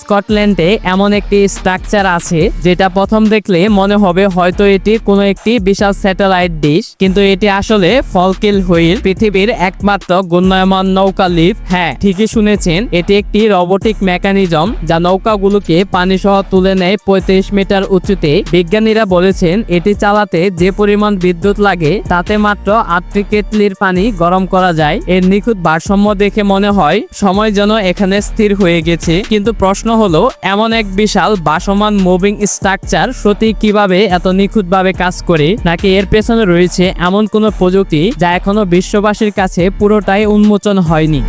স্কটল্যান্ডে এমন একটি স্ট্রাকচার আছে, যেটা প্রথম দেখলে মনে হবে হয়তো এটি কোনো একটি বিশাল স্যাটেলাইট ডিশ, কিন্তু এটি আসলে ফলকিল হুইল পৃথিবীর একমাত্র গুণায়মান নৌকা লিফট হ্যাঁ ঠিকই শুনেছেন, এটি একটি রোবোটিক মেকানিজম যা নৌকাগুলোকে পানি সহ তুলে নেয় পঁয়ত্রিশ মিটার উঁচুতে। বিজ্ঞানীরা বলেছেন, এটি চালাতে যে পরিমাণ বিদ্যুৎ লাগে, তাতে মাত্র আটটি কেটলির পানি গরম করা যায়। এর নিখুঁত ভারসাম্য দেখে মনে হয়, সময় যেন এখানে স্থির হয়ে গেছে। কিন্তু প্রশ্ন হলো, এমন এক বিশাল বাসমান মুভিং স্ট্রাকচার সত্যি কীভাবে এত নিখুঁতভাবে কাজ করে, নাকি এর পেছনে রয়েছে এমন কোনো প্রযুক্তি যা এখনও বিশ্ববাসীর কাছে পুরোটাই উন্মোচন হয়নি?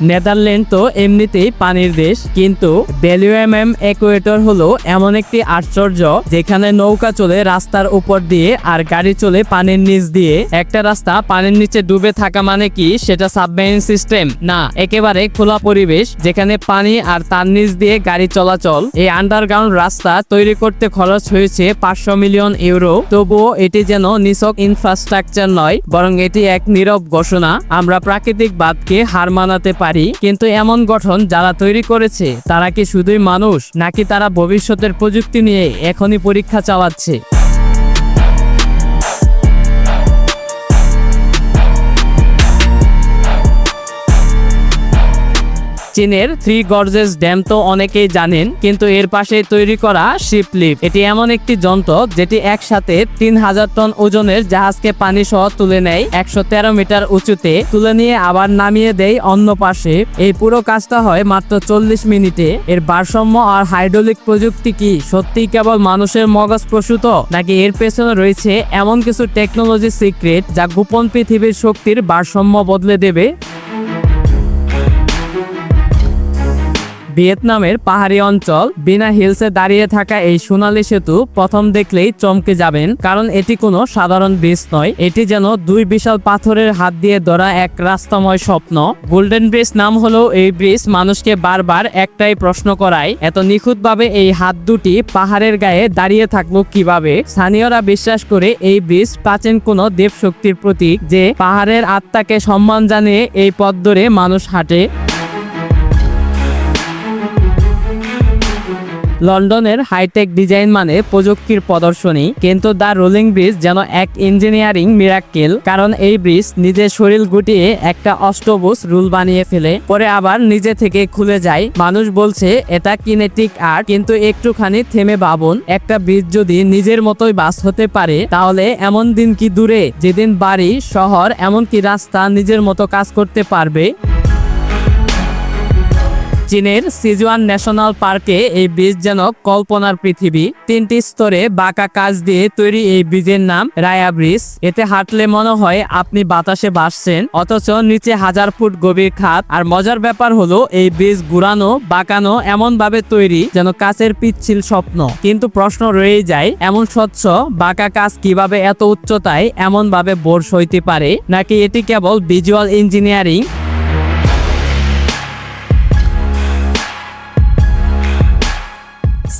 নেদারল্যান্ড তো এমনিতেই পানির দেশ, কিন্তু বেলুএমএম একুয়েটর হলো এমন একটি আশ্চর্য যেখানে নৌকা চলে রাস্তার উপর দিয়ে আর গাড়ি চলে পানির নিচ দিয়ে। একটা রাস্তা পানির নিচে ডুবে থাকা মানে কি? সেটা সাবমেরিন সিস্টেম? না, একেবারে খোলা পরিবেশ যেখানে পানি আর তার নিচ দিয়ে গাড়ি চলাচল। এই আন্ডারগ্রাউন্ড রাস্তা তৈরি করতে খরচ হয়েছে পাঁচশো মিলিয়ন ইউরো। তবুও এটি যেন নিছক ইনফ্রাস্ট্রাকচার নয়, বরং এটি এক নীরব ঘোষণা। আমরা প্রাকৃতিক বাদকে হার মানাতে পারি। কিন্তু এমন গঠন যারা তৈরি করেছে, তারা কি শুধুই মানুষ, নাকি তারা ভবিষ্যতের প্রযুক্তি নিয়ে এখনই পরীক্ষা চালাচ্ছে? চীনের থ্রি গর্জেস ড্যাম তো অনেকেই জানেন, কিন্তু এর পাশে তৈরি করা শিপ লিফট এটি এমন একটি যন্ত্র যেটি একসাথে তিন হাজার টন ওজনের জাহাজকে পানি সহ তুলে নেয়, একশো তেরো মিটার উঁচুতে তুলে নিয়ে আবার নামিয়ে দেয় অন্য পাশে। এই পুরো কাজটা হয় মাত্র চল্লিশ মিনিটে। এর ভারসাম্য আর হাইড্রোলিক প্রযুক্তি কি? সত্যিই কেবল মানুষের মগজ প্রসূত? নাকি এর পেছনে রয়েছে এমন কিছু টেকনোলজি সিক্রেট যা গোপন পৃথিবীর শক্তির ভারসাম্য বদলে দেবে? ভিয়েতনামের পাহাড়ি অঞ্চল বিনা হিলসে দাঁড়িয়ে থাকা এই সোনালী সেতু প্রথম দেখলেই চমকে যাবেন, কারণ এটি কোনো সাধারণ ব্রিজ নয়। এটি যেন দুই বিশাল পাথরের হাত দিয়ে ধরা এক রাস্তাময় স্বপ্ন। গোল্ডেন ব্রিজ নাম হলো এই ব্রিজ মানুষকে বারবার একটাই প্রশ্ন করায়, এত নিখুঁতভাবে এই হাত দুটি পাহাড়ের গায়ে দাঁড়িয়ে থাকল কীভাবে? স্থানীয়রা বিশ্বাস করে এই ব্রিজ প্রাচীন কোনো দেব শক্তির প্রতীক যে পাহাড়ের আত্মাকে সম্মান জানিয়ে এই পথ ধরে মানুষ হাঁটে। লন্ডনের হাইটেক ডিজাইন মানে প্রযুক্তির প্রদর্শনী, কিন্তু দ্য রোলিং ব্রিজ যেন এক ইঞ্জিনিয়ারিং মিরাক্কেল, কারণ এই ব্রিজ নিজের শরীর গুটিয়ে একটা অষ্টভুজ রুল বানিয়ে ফেলে, পরে আবার নিজে থেকে খুলে যায়। মানুষ বলছে, এটা কিনেটিক আর্ট, কিন্তু একটুখানি থেমে ভাবুন, একটা ব্রিজ যদি নিজের মতোই বাস হতে পারে, তাহলে এমন দিন কি দূরে? যেদিন বাড়ি, শহর, এমনকি রাস্তা নিজের মতো কাজ করতে পারবে। চীনের সিজুয়ান ন্যাশনাল পার্কে এই ব্রিজ যেন কল্পনার পৃথিবী। তিনটি স্তরে বাঁকা কাজ দিয়ে তৈরি এই ব্রিজের নাম রায়া ব্রিজ এতে হাঁটলে মনে হয় আপনি বাতাসে ভাসছেন, অথচ নিচে হাজার ফুট গভীর খাত আর মজার ব্যাপার হলো, এই ব্রিজ ঘুরানো বাঁকানো এমন ভাবে তৈরি যেন কাছের পিচ্ছিল স্বপ্ন। কিন্তু প্রশ্ন রয়েই যায়, এমন স্বচ্ছ, বাঁকা কাজ কীভাবে এত উচ্চতায় এমন ভাবে বোর সইতে পারে? নাকি এটি কেবল ভিজুয়াল ইঞ্জিনিয়ারিং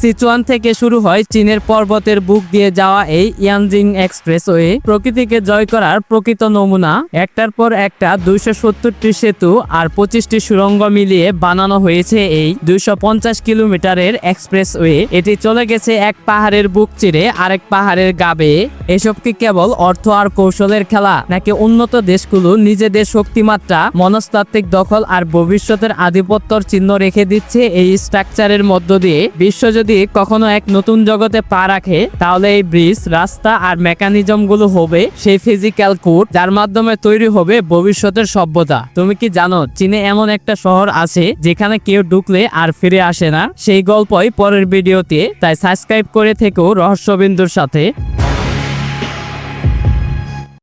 সিচুয়ান থেকে শুরু হয় চীনের পর্বতের বুক দিয়ে যাওয়া এই ইয়ানজিং এক্সপ্রেসওয়ে। প্রকৃতিকে জয় করার প্রকৃত নমুনা, একটার পর একটা দুইশো সত্তরটি সেতু আর পঁচিশটি সুরঙ্গ মিলিয়ে বানানো হয়েছে এই দুইশো পঞ্চাশ কিলোমিটারের এক্সপ্রেসওয়ে। এটি চলে গেছে এক পাহাড়ের বুক চিরে আরেক পাহাড়ের গাবে। এসব কি কেবল অর্থ আর কৌশলের খেলা, নাকি উন্নত দেশগুলো নিজেদের শক্তিমাত্রা, মনস্তাত্ত্বিক দখল আর ভবিষ্যতের আধিপত্যর চিহ্ন রেখে দিচ্ছে এই স্ট্রাকচারের মধ্য দিয়ে? বিশ্ব যদি কখনো এক নতুন জগতে পা রাখে, তাহলে এই ব্রিজ, রাস্তা আর মেকানিজমগুলো হবে সেই ফিজিক্যাল কোড যার মাধ্যমে তৈরি হবে ভবিষ্যতের সভ্যতা। তুমি কি জানো, চীনে এমন একটা শহর আছে যেখানে কেউ ঢুকলে আর ফিরে আসে না? সেই গল্পই পরের ভিডিওতে, তাই সাবস্ক্রাইব করে থেকেও রহস্যবিন্দুর সাথে।